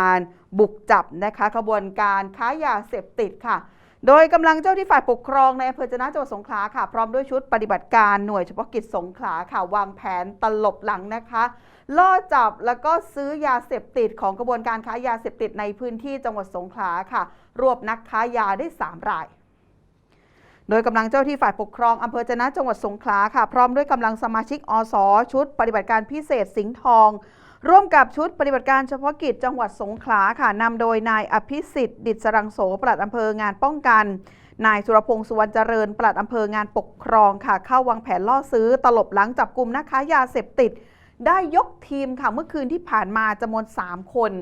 การบุกจับนะคะขบวนการค้ายาเสพติดค่ะ โดยกำลังเจ้าที่ฝ่ายปกครองในอำเภอจนะจังหวัดสงขลาค่ะ พร้อมด้วยชุดปฏิบัติการหน่วยเฉพาะกิจสงขลาค่ะ วางแผนตลบหลังนะคะล่อจับแล้วก็ซื้อยาเสพติดของกระบวนการค้ายาเสพติดในพื้นที่จังหวัดสงขลาค่ะ รวบนักค้ายาได้ 3 ราย โดยกำลังเจ้าที่ฝ่ายปกครองอำเภอจนะจังหวัดสงขลาค่ะ พร้อมด้วยกำลังสมาชิกอสชุด ปฏิบัติการพิเศษสิงห์ทอง ร่วมกับชุดปฏิบัติการเฉพาะกิจจังหวัดสงขลาค่ะนำโดยนายอภิสิทธิ์ดิษรังโสปลัดอำเภองานป้องกัน นายสุรพงศ์สุวรรณเจริญปลัดอำเภองานปกครองค่ะเข้าวางแผนล่อซื้อ ตลบหลังจับกลุ่มนักค้ายาเสพติด ได้ยกทีมค่ะเมื่อคืนที่ผ่านมาจำนวน 3 คน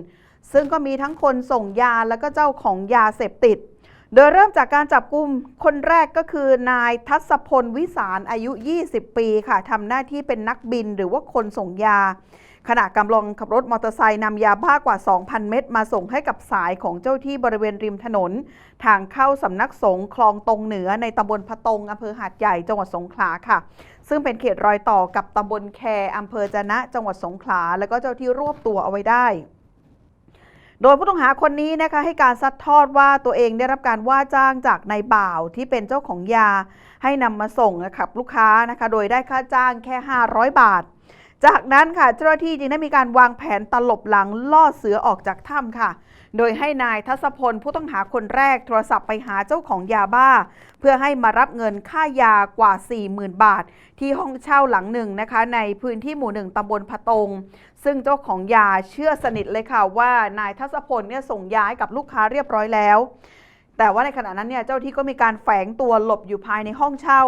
ซึ่งก็มีทั้งคนส่งยาแล้วก็เจ้าของยาเสพติด โดยเริ่มจากการจับกลุ่มคนแรกก็คือนายทัศพลวิสารอายุ 20 ปีค่ะทำหน้าที่เป็นนักบินหรือว่าคนส่งยา ขณะกำลังขับรถมอเตอร์ไซค์นำยาบ้ากว่า 2,000 เม็ดมาส่งให้กับสายของเจ้าที่บริเวณริมถนน ทางเข้าสำนักสงฆ์คลองตรงเหนือในตำบลพะตงอำเภอหาดใหญ่จังหวัดสงขลาค่ะ ซึ่งเป็นเขตรอยต่อกับตำบลแคอำเภอจะนะจังหวัดสงขลา แล้วก็เจ้าที่รวบตัวเอาไว้ได้ โดยผู้ต้องหาคนนี้นะคะให้การซัดทอดว่าตัวเองได้รับการว่าจ้างจากนายบ่าวที่เป็นเจ้าของยา ให้นำมาส่งกับลูกค้านะคะ โดยได้ค่าจ้างแค่ 500 บาท จากนั้นค่ะเจ้าหน้าที่จึงได้มีการวางแผนตลบหลังล่อเสือออกจากถ้ำค่ะ โดยให้นายทัศพลผู้ต้องหาคนแรกโทรศัพท์ไปหาเจ้าของยาบ้า เพื่อให้มารับเงินค่ายากว่า 40,000 บาท ที่ห้องเช่าหลังหนึ่งนะคะ ในพื้นที่หมู่หนึ่งตำบลพะตง ซึ่งเจ้าของยาเชื่อสนิทเลยค่ะว่านายทัศพลเนี่ยส่งยาให้กับลูกค้าเรียบร้อยแล้ว แต่ว่าในขณะนั้นเนี่ยเจ้าที่ก็มีการแฝงตัวหลบอยู่ภายในห้องเช่า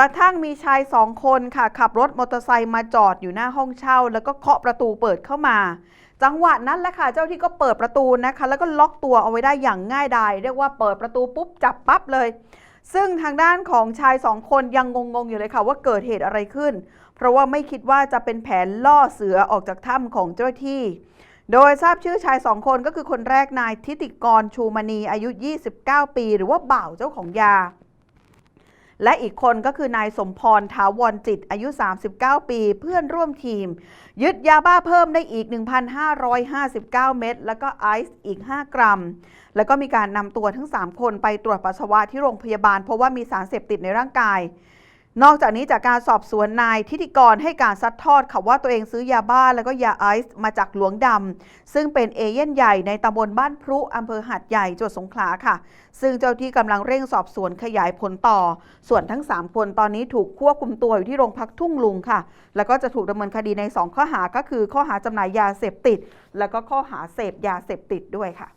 กระทั่งมีชายสองคนค่ะ ขับรถมอเตอร์ไซค์มาจอดอยู่หน้าห้องเช่า แล้วก็เคาะประตูเปิดเข้ามา จังหวะนั้นแหละค่ะ เจ้าที่ก็เปิดประตูนะคะ แล้วก็ล็อกตัวเอาไว้ได้อย่างง่ายดายเรียกว่าเปิดประตูปุ๊บจับปั๊บเลย ซึ่งทางด้านของชายสองคนยังงงๆอยู่เลยค่ะ ว่าเกิดเหตุอะไรขึ้น เพราะว่าไม่คิดว่าจะเป็นแผนล่อเสือออกจากถ้ำของเจ้าหน้าที่ โดยทราบชื่อชายสองคนก็คือคนแรกนายทิติกรชูมณีอายุ 29 ปี หรือว่าบ่าวเจ้าของยา และอีกคนก็คือนายสมพรถาวรจิตอายุ 39 ปี เพื่อนร่วมทีม ยึดยาบ้าเพิ่มได้อีก 1,559 เม็ดแล้วก็ไอซ์อีก 5 กรัม แล้วก็มีการนำตัวทั้ง 3 คนไปตรวจปัสสาวะที่โรงพยาบาล เพราะว่ามีสารเสพติดในร่างกาย นอกจากนี้จากการสอบสวนนายทิติกรให้การซัดทอดค่ะว่าตัวเองซื้อยาบ้าแล้วก็ยาไอซ์มาจากหลวงดำซึ่งเป็นเอเย่นใหญ่ในตำบลบ้านพรุอำเภอหาดใหญ่จังหวัดสงขลาค่ะ ซึ่งเจ้าที่กำลังเร่งสอบสวนขยายผลต่อ ส่วนทั้ง 3 คนตอนนี้ถูกควบคุมตัวอยู่ที่โรงพักทุ่งลุงค่ะ แล้วก็จะถูกดำเนินคดีใน 2 ข้อหาก็คือ ข้อหาจำหน่ายยาเสพติด แล้วก็ข้อหาเสพยาเสพติดด้วยค่ะ